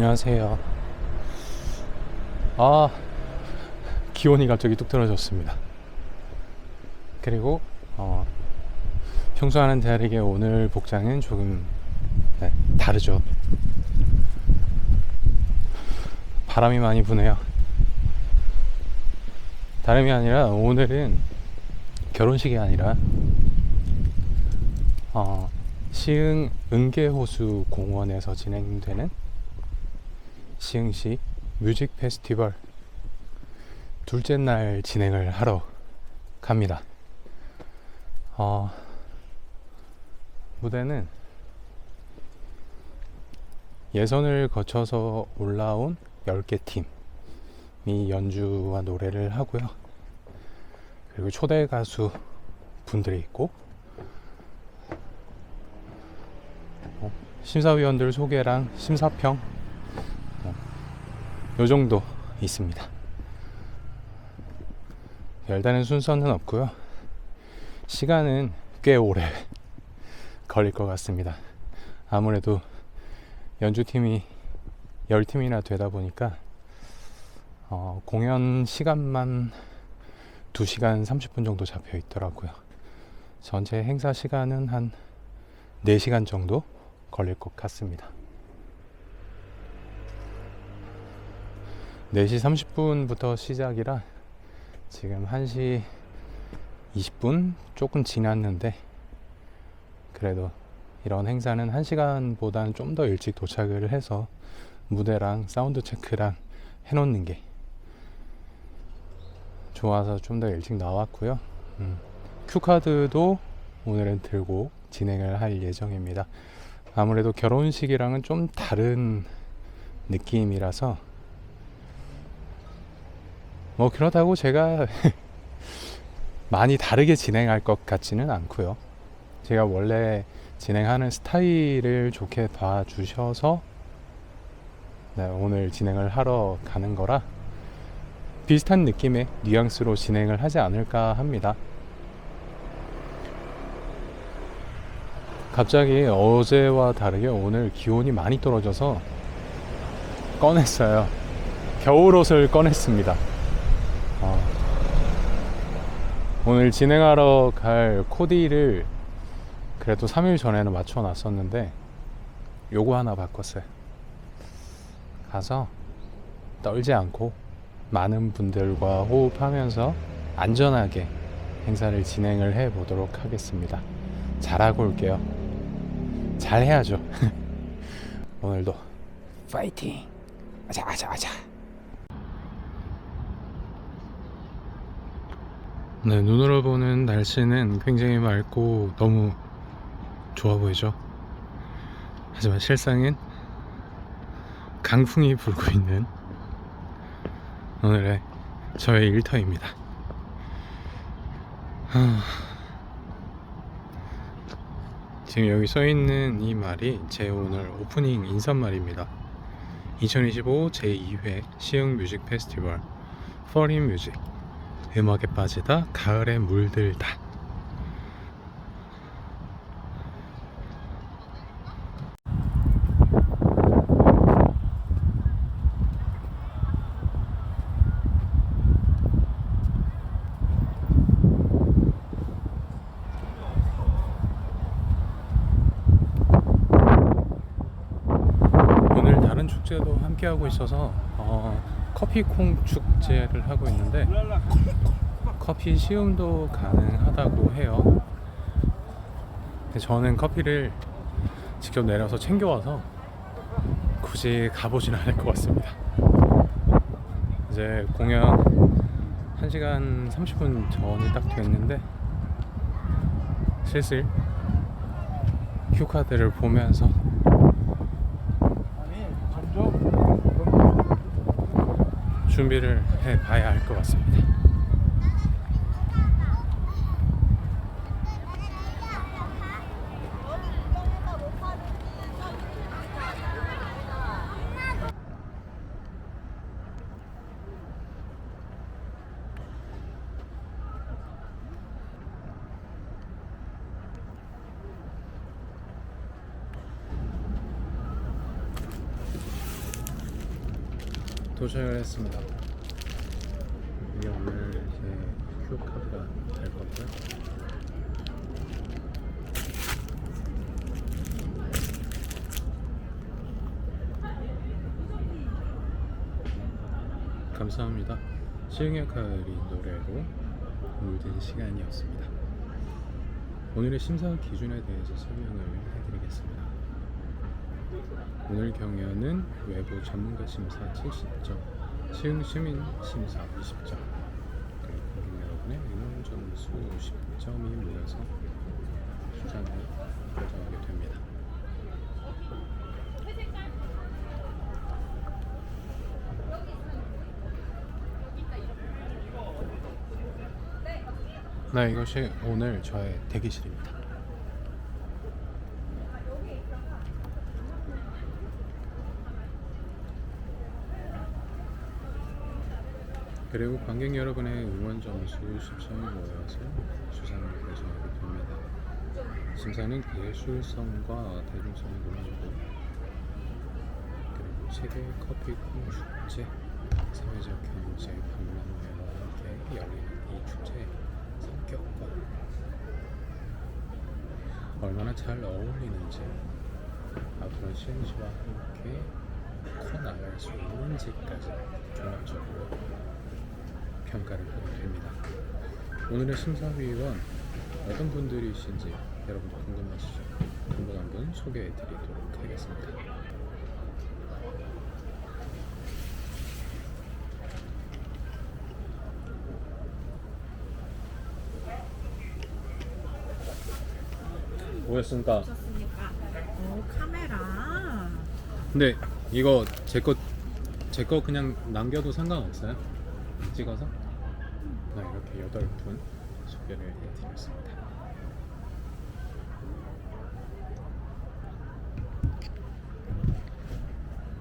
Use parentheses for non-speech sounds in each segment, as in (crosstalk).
안녕하세요. 아, 기온이 갑자기 뚝 떨어졌습니다. 그리고, 어, 평소와는 다르게 오늘 복장은 조금, 네, 다르죠. 바람이 많이 부네요. 다름이 아니라 오늘은 결혼식이 아니라, 어, 시흥 은계호수 공원에서 진행되는 시흥시 뮤직 페스티벌 둘째 날 진행을 하러 갑니다. 어, 무대는 예선을 거쳐서 올라온 10개 팀이 연주와 노래를 하고요. 그리고 초대 가수 분들이 있고 어, 심사위원들 소개랑 심사평 어, 요 정도 있습니다. 별다른 순서는 없고요. 시간은 꽤 오래 (laughs) 걸릴 것 같습니다. 아무래도 연주팀이 10팀이나 되다 보니까 어, 공연 시간만 2시간 30분 정도 잡혀 있더라고요. 전체 행사 시간은 한 4시간 정도 걸릴 것 같습니다. 4시 30분부터 시작이라 지금 1시 20분 조금 지났는데 그래도 이런 행사는 1시간보다는 좀 더 일찍 도착을 해서 무대랑 사운드 체크랑 해놓는 게 좋아서 좀 더 일찍 나왔고요. 음, 큐카드도 오늘은 들고 진행을 할 예정입니다. 아무래도 결혼식이랑은 좀 다른 느낌이라서 뭐 그렇다고 제가 (laughs) 많이 다르게 진행할 것 같지는 않고요. 제가 원래 진행하는 스타일을 좋게 봐주셔서 네, 오늘 진행을 하러 가는 거라 비슷한 느낌의 뉘앙스로 진행을 하지 않을까 합니다. 갑자기 어제와 다르게 오늘 기온이 많이 떨어져서 꺼냈어요. 겨울 옷을 꺼냈습니다. 어, 오늘 진행하러 갈 코디를 그래도 3일 전에는 맞춰 놨었는데 요거 하나 바꿨어요. 가서 떨지 않고 많은 분들과 호흡하면서 안전하게 행사를 진행을 해 보도록 하겠습니다. 잘하고 올게요. 잘 해야죠. (laughs) 오늘도 파이팅! 아자, 아자, 아자. 네, 눈으로 보는 날씨는 굉장히 맑고 너무 좋아 보이죠. 하지만 실상은 강풍이 불고 있는 오늘의 저의 일터입니다. 하... 지금 여기 써 있는 이 말이 제 오늘 오프닝 인사말입니다. 2025 제2회 시흥 뮤직 페스티벌 퍼린 뮤직 음악에 빠지다 가을에 물들다. 오늘 다른 축제도 함께 하고 있어서 어, 커피콩 축제를 하고 있는데 커피 시음도 가능하다고 해요. 저는 커피를 직접 내려서 챙겨와서 굳이 가보진 않을 것 같습니다. 이제 공연 1시간 30분 전이 딱 됐는데 슬슬 큐카드를 보면서 준비를 해 봐야 할 것 같습니다. 도착을 했습니다. 이게 오늘 제 휴카드가 될 거고요. 감사합니다. 시흥역할이 노래로 물든 시간이었습니다. 오늘의 심사 기준에 대해서 설명을 해드리겠습니다. 오늘 경연은 외부 전문가 심사 70점, 시흥 시민 심사 20점, 그리고 고객 여러분의 응원 점수 10점이 모여서 수상을 결정하게 됩니다. 네, 이것이 오늘 저의 대기실입니다. 그리고 관객 여러분의 응원 점수 10점이 모여서 수상을 결정하게 됩니다. 심사는 예술성과 대중성을 논하고 그리고 세계 커피콩 축제, 사회적 경제 박람회와 함께 열리는 이 축제의 성격과 얼마나 잘 어울리는지 앞으로 시은씨와 함께 커나갈 수 있는지까지 종합적으로 평가를 됩니다. 오늘의 심사위원 어떤 분들이신지 여러분도 궁금하시죠? 한분 한 분 소개해 드리도록 하겠습니다. 뭐였습니까? 오셨으니까. 오 카메라. 근데 이거 제 거 제 거 그냥 남겨도 상관없어요? 찍어서? 네, 이렇게 여덟 분 소개를 해드렸습니다.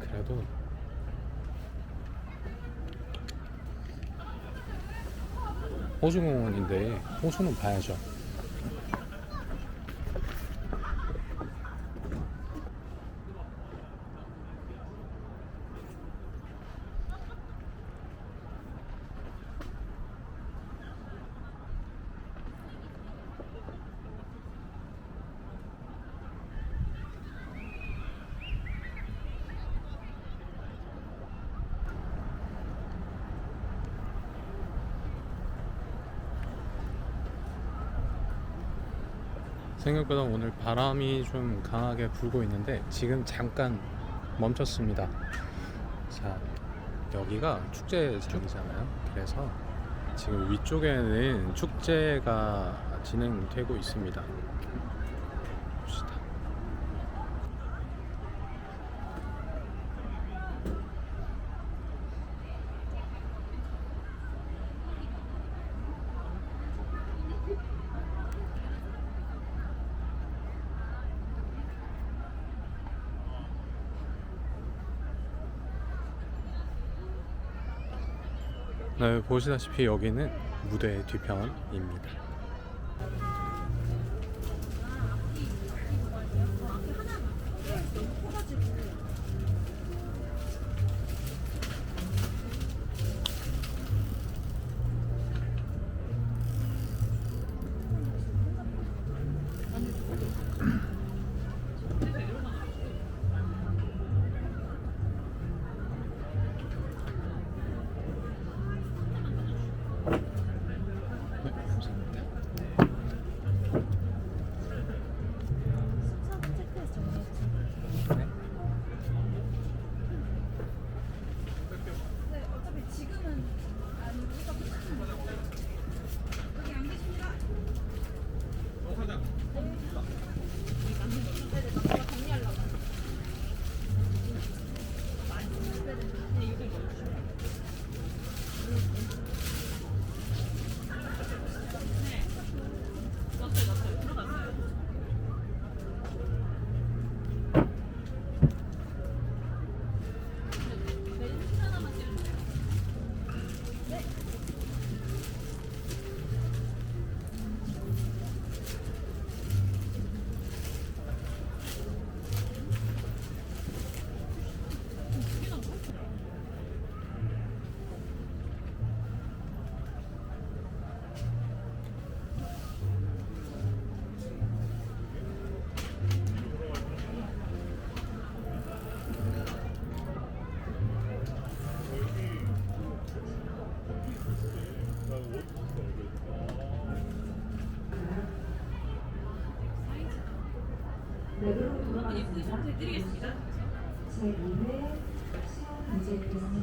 그래도 호수공원인데 호수는 봐야죠. 생각보다 오늘 바람이 좀 강하게 불고 있는데 지금 잠깐 멈췄습니다. 자, 여기가 축제장이잖아요. 그래서 지금 위쪽에는 축제가 진행되고 있습니다. 네, 보시다시피 여기는 무대 뒤편입니다.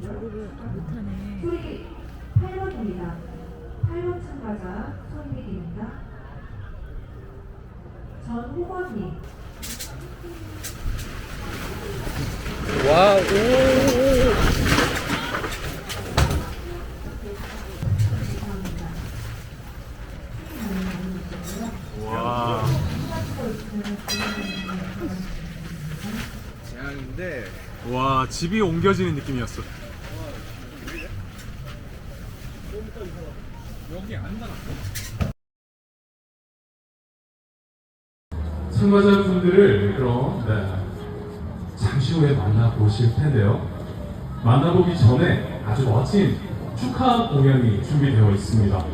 조르를 못하네. 소리 8번입니다. 8번 참가자 손미리입니다. 전호건님, 와, 오. 와. 재앙인데 와, 집이 옮겨지는 느낌이었어. 참가자분들을 그럼 네, 잠시 후에 만나보실 텐데요. 만나보기 전에 아주 멋진 축하 공연이 준비되어 있습니다.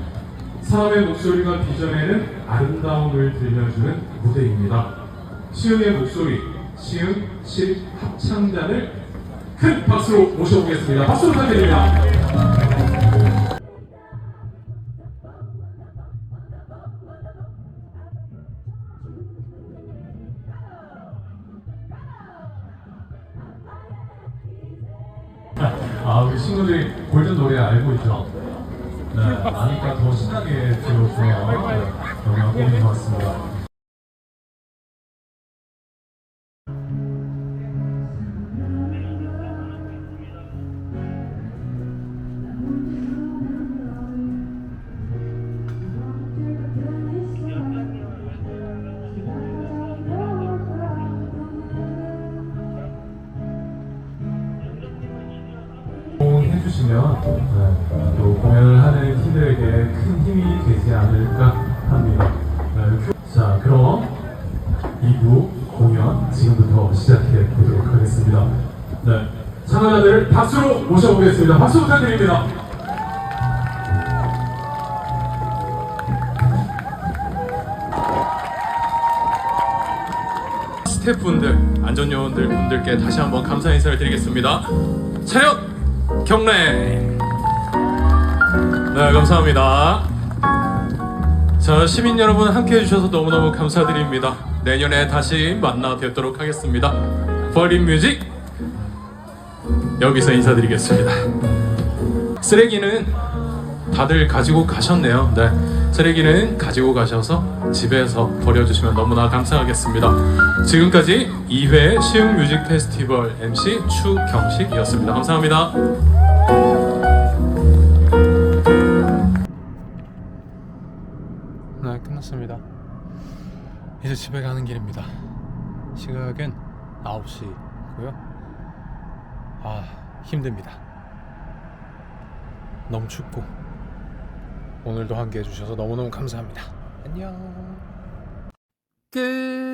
사람의 목소리가 빚어내는 아름다움을 들려주는 무대입니다. 시흥의 목소리, 시흥 실 합창단을 큰 박수로 모셔보겠습니다. 박수 부탁드립니다. 아, 우리 친구들이 골든 노래 알고 있죠? 네, 아니까 더 신나게 들어줘요. 네, 너무 고민 것 같습니다. 2부 공연 지금부터 시작해 보도록 하겠습니다. 네, 참가자들 박수로 모셔보겠습니다. 박수 부탁드립니다. 스태프분들, 안전요원들 분들께 다시 한번 감사 인사를 드리겠습니다. 차렷 경례. 네, 감사합니다. 자, 시민 여러분 함께 해주셔서 너무너무 감사드립니다. 내년에 다시 만나 뵙도록 하겠습니다. 버린 뮤직 여기서 인사드리겠습니다. 쓰레기는 다들 가지고 가셨네요. 네. 쓰레기는 가지고 가셔서 집에서 버려주시면 너무나 감사하겠습니다. 지금까지 2회 시흥 뮤직 페스티벌 MC 추경식이었습니다. 감사합니다. 네, 끝났습니다. 이제 집에 가는 길입니다. 시각은 9시고요. 아, 힘듭니다. 너무 춥고 오늘도 함께 해주셔서 너무너무 감사합니다. 안녕. 끝.